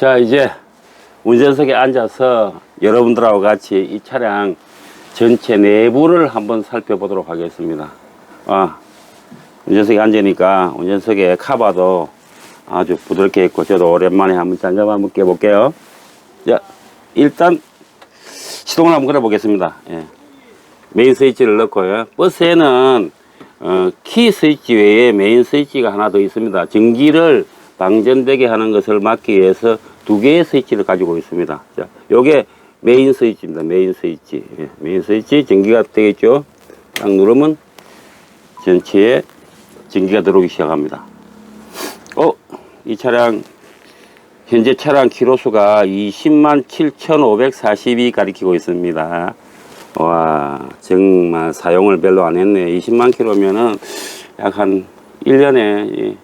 자, 이제 운전석에 앉아서 여러분들하고 같이 이 차량 전체 내부를 한번 살펴보도록 하겠습니다. 아, 운전석에 앉으니까 운전석에 카바도 아주 부드럽게 있고 저도 오랜만에 한번 장갑 한번 껴볼게요. 자, 일단 시동을 한번 걸어 보겠습니다. 예. 메인 스위치를 넣고요. 버스에는 어, 키 스위치 외에 메인 스위치가 하나 더 있습니다. 전기를 방전되게 하는 것을 막기 위해서 두 개의 스위치를 가지고 있습니다. 자, 요게 메인 스위치입니다. 메인 스위치. 예, 메인 스위치 전기가 되겠죠. 딱 누르면 전체에 전기가 들어오기 시작합니다. 어, 이 차량 현재 차량 키로수가 20만 7,542 가리키고 있습니다. 와, 정말 사용을 별로 안 했네. 20만 킬로면은 약 한 1년에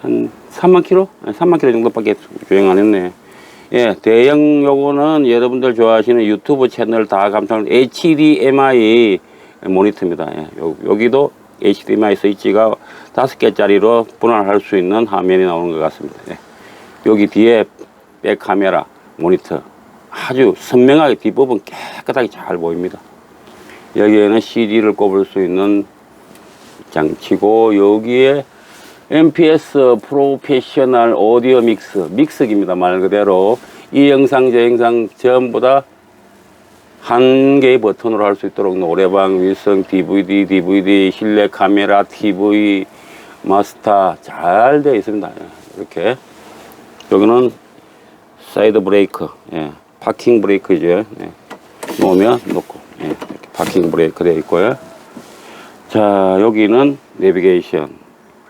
한 3만 킬로? 3만 킬로 정도밖에 주행 안 했네. 예, 대형 요거는 여러분들 좋아하시는 유튜브 채널 다 감탄 HDMI 모니터입니다. 예, 요, 여기도 HDMI 스위치가 다섯 개짜리로 분할할 수 있는 화면이 나오는 것 같습니다. 예. 여기 뒤에 백 카메라 모니터 아주 선명하게 뒷부분 깨끗하게 잘 보입니다. 여기에는 CD를 꼽을 수 있는 장치고 여기에 MPS 프로페셔널 오디오 믹스 믹스기입니다 말 그대로 이 영상 저 영상 전부 다 한 개의 버튼으로 할 수 있도록 노래방, 위성, DVD, DVD, 실내 카메라, TV, 마스터 잘 되어 있습니다. 이렇게 여기는 사이드 브레이크, 예, 파킹 브레이크죠. 예, 놓으면 놓고 예, 파킹 브레이크 되어 있고요. 자 여기는 내비게이션,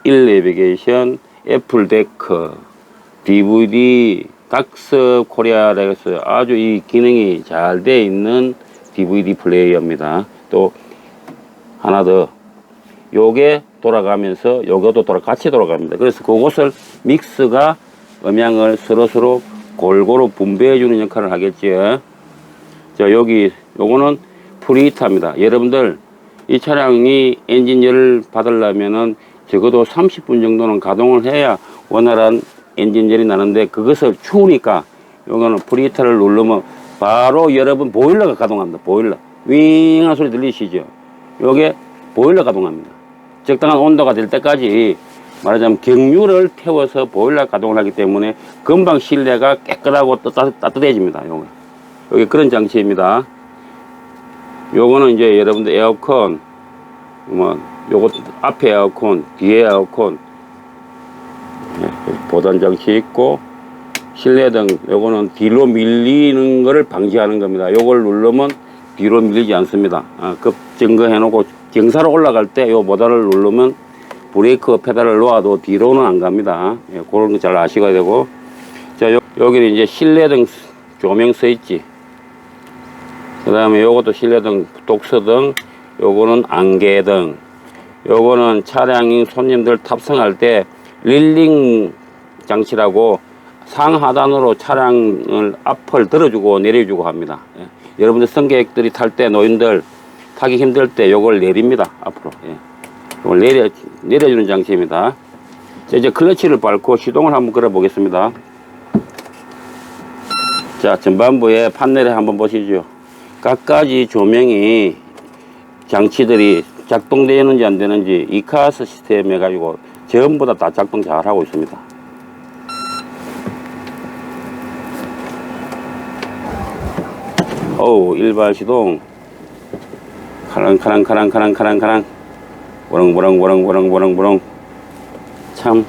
1 내비게이션, 애플 데크, DVD, 닥스 코리아라고 해서 아주 이 기능이 잘 되어 있는 DVD 플레이어입니다. 또 하나 더 요게 돌아가면서 요것도 돌아 같이 돌아갑니다. 그래서 그것을 믹스가 음향을 서로서로 골고루 분배해 주는 역할을 하겠죠. 자, 여기 요거는 프리히터입니다. 여러분들 이 차량이 엔진열을 받으려면은 적어도 30분 정도는 가동을 해야 원활한 엔진열이 나는데 그것을 추우니까 요거는 프리히터를 누르면 바로 여러분 보일러가 가동합니다. 보일러. 윙한 소리 들리시죠? 요게 보일러 가동합니다. 적당한 온도가 될 때까지 말하자면 경유를 태워서 보일러 가동을 하기 때문에 금방 실내가 깨끗하고 따- 따뜻해집니다. 요거. 여기 그런 장치입니다. 요거는 이제 여러분들 에어컨, 뭐, 요거 앞에 에어컨, 뒤에 에어컨, 예, 보단 장치 있고, 실내등, 요거는 뒤로 밀리는 거를 방지하는 겁니다. 요걸 누르면 뒤로 밀리지 않습니다. 아, 급 증거 해 놓고 경사로 올라갈 때요 보단을 누르면 브레이크 페달을 놓아도 뒤로는 안 갑니다. 예, 그런 거 잘 아시셔야 되고. 자, 요, 여기는 이제 실내등 조명 스위치. 그 다음에 요것도 실내등, 독서등, 요거는 안개등, 요거는 차량인 손님들 탑승할 때 릴링 장치라고 상하단으로 차량을 앞을 들어주고 내려주고 합니다. 예. 여러분들 승객들이 탈 때 노인들 타기 힘들 때 요걸 내립니다. 앞으로. 예. 요걸 내려, 내려주는 장치입니다. 자, 이제 클러치를 밟고 시동을 한번 걸어 보겠습니다. 자, 전반부에 판넬에 한번 보시죠. 각가지 조명이 장치들이 작동되는지 안 되는지 이카스 시스템 해가지고 전부 다, 다 작동 잘 하고 있습니다. 어우, 일발 시동. 카랑, 카랑, 카랑, 카랑, 카랑, 카랑. 보렁, 보렁, 보렁, 보렁, 보렁, 보렁. 참,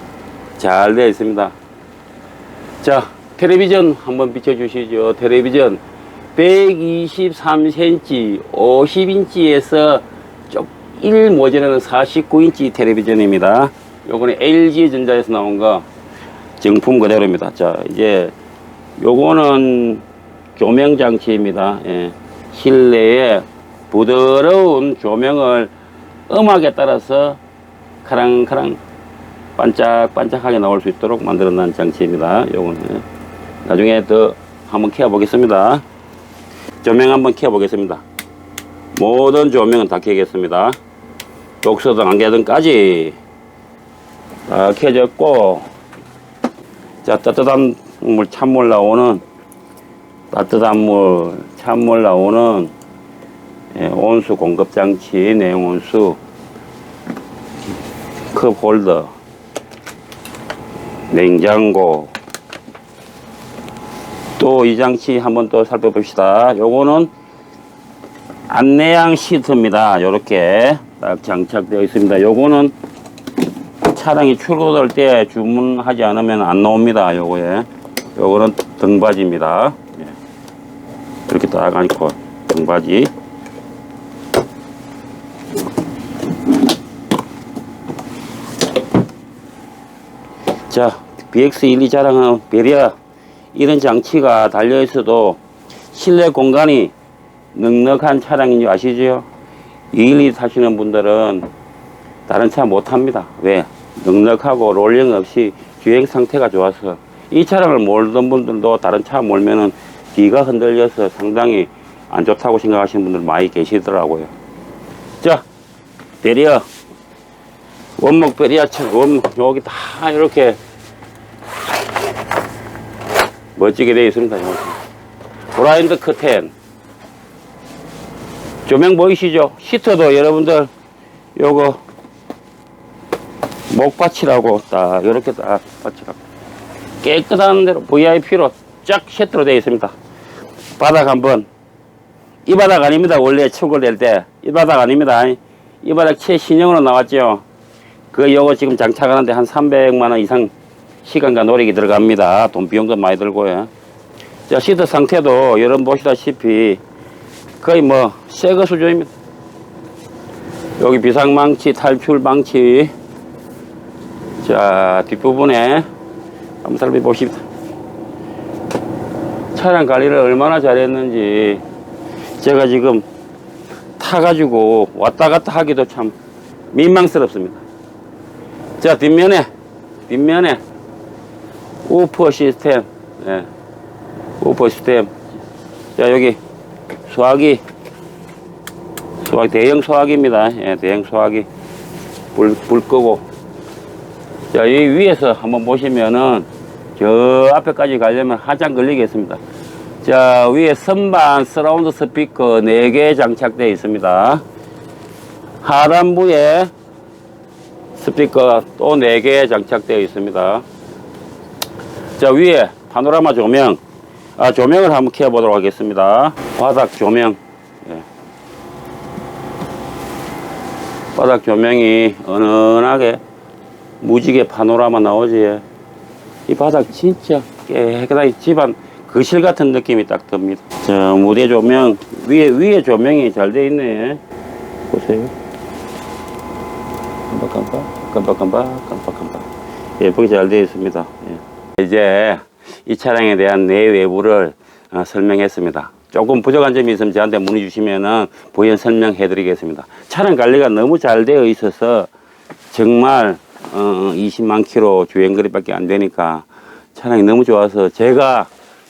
잘 되어 있습니다. 자, 텔레비전 한번 비춰주시죠. 텔레비전 123cm, 50인치에서 쪽 1 모자라는 49인치 텔레비전입니다. 요거는 LG전자에서 나온 거 정품 그대로입니다. 자, 이제 요거는 조명 장치입니다. 예. 실내에 부드러운 조명을 음악에 따라서 카랑카랑 반짝반짝하게 나올 수 있도록 만들어 놓은 장치입니다. 요거는 나중에 더 한번 켜어 보겠습니다. 조명 한번 켜어 보겠습니다. 모든 조명은 다 켜겠습니다. 독서등, 안개등까지 다 켜졌고 자 따뜻한 물, 찬물 나오는 따뜻한 물, 찬물 나오는 예, 온수 공급 장치, 내용 온수, 컵 홀더, 냉장고. 또 이 장치 한번 또 살펴봅시다. 요거는 안내양 시트입니다. 요렇게 딱 장착되어 있습니다. 요거는 차량이 출고될 때 주문하지 않으면 안 나옵니다. 요거에. 요거는 등받이입니다. 예. 이렇게 딱 앉고 등받이. 자, BX12 자랑은 베리아 이런 장치가 달려 있어도 실내 공간이 넉넉한 차량인지 아시죠? 212 타시는 분들은 다른 차 못 탑니다. 왜? 넉넉하고 롤링 없이 주행 상태가 좋아서 이 차량을 몰던 분들도 다른 차 몰면은 뒤가 흔들려서 상당히 안 좋다고 생각하시는 분들 많이 계시더라고요. 자, 베리어 원목 베리아처럼 원목 여기 다 이렇게 멋지게 되어 있습니다. 브라인드 커튼 조명 보이시죠? 시트도 여러분들 요거 목받치라고 딱 이렇게 딱 받치라고 깨끗한 대로 VIP로 쫙 세트로 되어 있습니다. 바닥 한번 이 바닥 아닙니다. 원래 출고될 때 이 바닥 아닙니다. 이 바닥 최신형으로 나왔죠. 그 요거 지금 장착하는데 한 300만 원 이상 시간과 노력이 들어갑니다. 돈 비용도 많이 들고요. 자 시트 상태도 여러분 보시다시피 거의 뭐 새거 수준입니다. 여기 비상망치 탈출 방치 자 뒷부분에 한번 살펴보십시오. 차량 관리를 얼마나 잘했는지 제가 지금 타가지고 왔다 갔다 하기도 참 민망스럽습니다. 자 뒷면에 뒷면에 우퍼 시스템 예. 우퍼 시스템 자 여기 소화기. 소화기 대형 소화기입니다. 예, 대형 소화기. 불, 불 끄고. 자 여기 위에서 한번 보시면은 저 앞에까지 가려면 한참 걸리겠습니다. 자 위에 선반 서라운드 스피커 4개 장착되어 있습니다. 하단부에 스피커 또 4개 장착되어 있습니다. 자 위에 파노라마 조명 아 조명을 한번 켜 보도록 하겠습니다. 바닥 조명. 예. 바닥 조명이 은은하게 무지개 파노라마 나오지 이 바닥 진짜. 깨끗하게 집안 거실 같은 느낌이 딱 듭니다. 자 무대 조명 위에 위에 조명이 잘 돼 있네. 보세요. 깜빡깜빡 깜빡깜빡 깜빡깜빡. 예쁘게 잘 되어 있습니다. 예. 이제 이 차량에 대한 내외부를 어, 설명했습니다. 조금 부족한 점이 있으면 저한테 문의 주시면은 부연 설명해 드리겠습니다. 차량 관리가 너무 잘 되어 있어서 정말 어, 20만 킬로 주행거리밖에 안 되니까 차량이 너무 좋아서 제가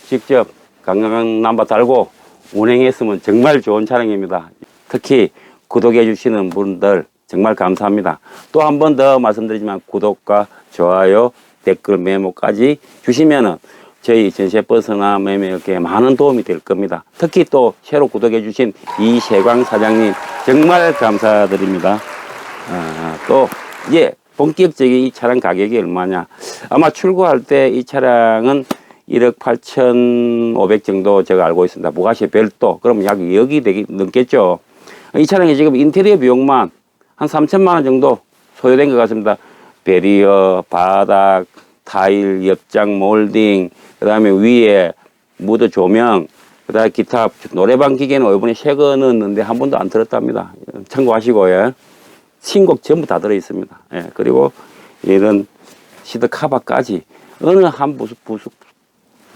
직접 강강 남바 달고 운행했으면 정말 좋은 차량입니다. 특히 구독해 주시는 분들 정말 감사합니다. 또 한 번 더 말씀드리지만 구독과 좋아요, 댓글 메모까지 주시면은 저희 전세 버스나 매매 이렇게 많은 도움이 될 겁니다. 특히 또 새로 구독해 주신 이세광 사장님 정말 감사드립니다. 아, 또 이제 본격적인 이 차량 가격이 얼마냐. 아마 출고할 때 이 차량은 1억 8,500 정도 제가 알고 있습니다. 부가세 별도. 그럼 약 2억이 되기 넘겠죠. 이 차량이 지금 인테리어 비용만 한 3천만 원 정도 소요된 것 같습니다. 베리어, 바닥, 타일, 옆장 몰딩, 그 다음에 위에 무드 조명, 그 다음에 기타 노래방 기계는 이번에 새거 넣었는데 한 번도 안 들었답니다. 참고하시고, 예. 신곡 전부 다 들어있습니다. 예. 그리고 이런 시드 카바까지 어느 한 부속, 부속,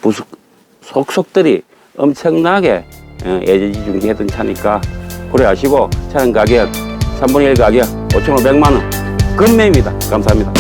부속, 속속들이 엄청나게 예, 예제지 중개했던 차니까 고려하시고 차량 가격 3분의 1 가격 5,500만 원 금매입니다. 감사합니다.